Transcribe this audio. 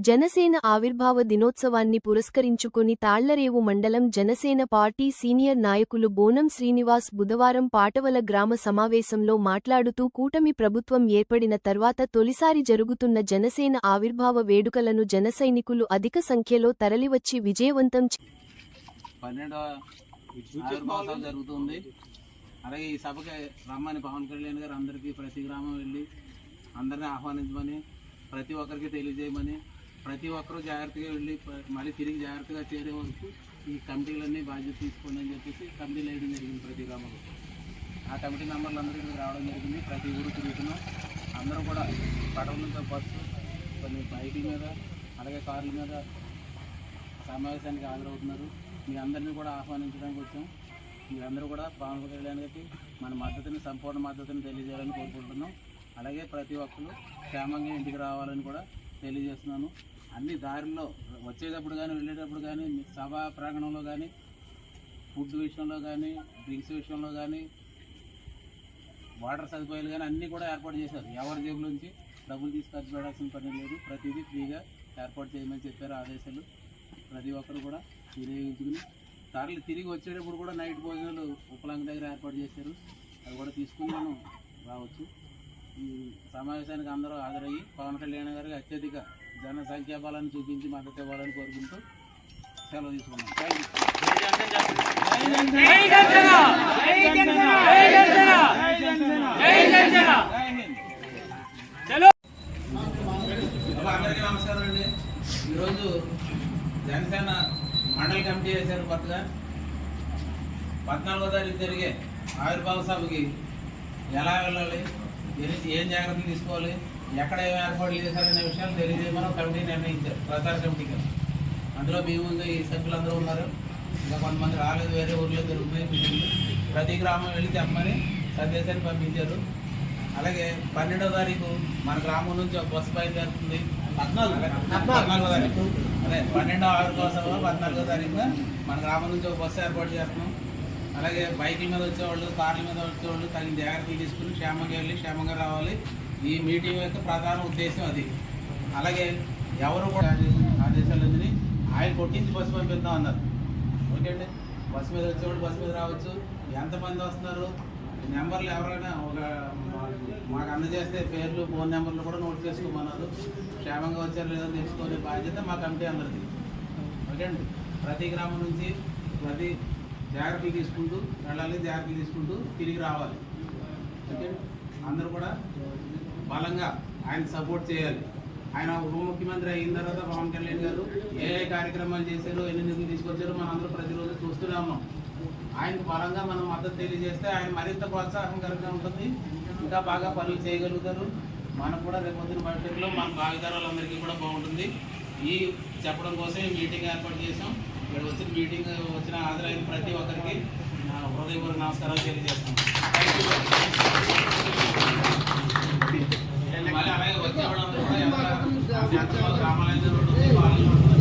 జనసేన ఆవిర్భావ దినోత్సవాన్ని పురస్కరించుకుని తాళ్ళరేవు మండలం జనసేన పార్టీ సీనియర్ నాయకులు బోనం శ్రీనివాస్ బుధవారం పాటవల గ్రామ సమావేశంలో మాట్లాడుతూ కూటమి ప్రభుత్వం ఏర్పడిన తర్వాత తొలిసారి జరుగుతున్న జనసేన ఆవిర్భావ వేడుకలను జనసైనికులు అధిక సంఖ్యలో తరలివచ్చి విజయవంతం జరుగుతుంది. అలాగే ఈ సభకి రమ్మని పవన్ కళ్యాణ్ గారు అందరికీ ప్రతి గ్రామం వెళ్ళి ఆహ్వానించమని ప్రతి ఒక్కరికి తెలియజేయమని ప్రతి ఒక్కరూ జాగ్రత్తగా వెళ్ళి మళ్ళీ తిరిగి జాగ్రత్తగా చేరే వరకు ఈ కమిటీలన్నీ బాధ్యత తీసుకోండి అని చెప్పేసి కమిటీలు వేయడం జరిగింది ప్రతి గ్రామంలో. ఆ కమిటీ మెంబర్లు అందరూ ఇక్కడికి రావడం జరిగింది. ప్రతి ఊరు తిరుగుతున్నాం. అందరూ కూడా పడవలతో బస్సు కొన్ని బైకుల మీద అలాగే కార్ల మీద సమావేశానికి హాజరవుతున్నారు. మీ అందరినీ కూడా ఆహ్వానించడానికి వచ్చాం. మీరందరూ కూడా పవన్ కళ్యాణ్ గారికి మన మద్దతుని సంపూర్ణ మద్దతుని తెలియజేయాలని కోరుకుంటున్నాం. అలాగే ప్రతి ఒక్కరు క్షేమంగా ఇంటికి రావాలని కూడా తెలియజేస్తున్నాను. అన్ని దారిలో వచ్చేటప్పుడు కానీ వెళ్ళేటప్పుడు కానీ మీ సభా ప్రాంగణంలో కానీ ఫుడ్ విషయంలో కానీ డ్రింక్స్ విషయంలో కానీ వాటర్ సదుపాయాలు కానీ అన్నీ కూడా ఏర్పాటు చేశారు. ఎవరి జేబుల నుంచి డబ్బులు తీసుకొచ్చి ఖర్చు పెట్టాల్సిన పని లేదు. ప్రతిదీ ఫ్రీగా ఏర్పాటు చేయమని చెప్పారు ఆదేశాలు. ప్రతి ఒక్కరు కూడా వినియోగించుకుని తరలి తిరిగి వచ్చేటప్పుడు కూడా నైట్ భోజనాలు ఉపలంక దగ్గర ఏర్పాటు చేశారు. అవి కూడా తీసుకుని మనం రావచ్చు. ఈ సమావేశానికి అందరూ హాజరయ్యి పవన్ కళ్యాణ్ గారికి అత్యధిక జన సంఖ్యాబలాన్ని చూపించి మద్దతు ఇవ్వాలని కోరుకుంటూ సెలవు తీసుకున్నాం. అందరికీ నమస్కారం అండి. ఈరోజు జనసేన మండల కమిటీ వేశారు కొత్తగా. పద్నాలుగో తారీఖు జరిగే ఆవిర్భావ సభకి ఎలా వెళ్ళాలి? ఏం- ఏం జాగ్రత్తలు తీసుకోవాలి? ఎక్కడ ఏం ఏర్పాట్లు చేశారనే విషయాలు తెలియజేయమని కమిటీ నిర్ణయించారు ప్రచార కమిటీకి అందులో మేము ఇంకా ఈ సభ్యులందరూ ఉన్నారు. ఇంకా కొంతమంది రాలేదు వేరే ఊర్లో జరుగుతున్నాయి మీటింగ్లు. ప్రతి గ్రామం వెళ్ళి చెప్పమని సందేశాన్ని పంపించారు. అలాగే పన్నెండో తారీఖు మన గ్రామం నుంచి ఒక బస్సు బయలుదేరుతుంది. పద్నాలుగో. తారీఖు. అదే పన్నెండో ఆరు కోసం పద్నాలుగో తారీఖున మన గ్రామం నుంచి ఒక బస్సు ఏర్పాటు చేస్తున్నాం. అలాగే బైకుల మీద వచ్చేవాళ్ళు కార్ల మీద వచ్చేవాళ్ళు తగిన జాగ్రత్తలు తీసుకుని క్షేమంగా వెళ్ళి క్షేమంగా రావాలి. ఈ మీటింగ్ యొక్క ప్రధాన ఉద్దేశం అది. అలాగే ఎవరు కూడా ఆదేశం- ఆదేశాలు అందిని ఆయన కొట్టించి బస్సు పంపిద్దాం అన్నారు. ఓకే అండి. బస్సు మీద వచ్చేవాళ్ళు బస్సు మీద రావచ్చు. ఎంతమంది వస్తున్నారు? నెంబర్లు ఎవరైనా ఒక మా- మాకు అందజేస్తే పేర్లు ఫోన్ నెంబర్లు కూడా నోట్ చేసుకోమన్నారు. క్షేమంగా వచ్చారు లేదో తెలుసుకునే బాధ్యత మా కమిటీ అందరిది. ఓకే అండి. ప్రతి గ్రామం నుంచి ప్రతి జాగ్రత్తలు తీసుకుంటూ వెళ్ళాలి జాగ్రత్తలు తీసుకుంటూ తిరిగి రావాలి. ఓకే? అందరూ కూడా బలంగా ఆయన సపోర్ట్ చేయాలి. ఆయన ఉప ముఖ్యమంత్రి అయిన తర్వాత పవన్ కళ్యాణ్ గారు ఏ ఏ కార్యక్రమాలు చేశారు ఎన్ని నిధులు తీసుకొచ్చారో మనం అందరూ ప్రతిరోజు చూస్తూనే ఉన్నాం. ఆయనకు బలంగా మనం మద్దతు తెలియజేస్తే ఆయన మరింత ప్రోత్సాహకరంగా ఉంటుంది. ఇంకా బాగా పనులు చేయగలుగుతారు. మనకు కూడా రేపొద్దున భవిష్యత్తులో మన భావితరాలందరికీ కూడా బాగుంటుంది. ఈ చెప్పడం కోసం మీటింగ్ ఏర్పాటు చేసాం ఇక్కడ వచ్చిన మీటింగ్ వచ్చిన హాజరైన ప్రతి ఒక్కరికి నా హృదయపూర్వక నమస్కారాలు తెలియజేస్తాం మళ్ళీ అలాగే వచ్చే వాళ్ళందరూ కూడా ఎవరైనా గ్రామాలైన రోడ్డు వాళ్ళ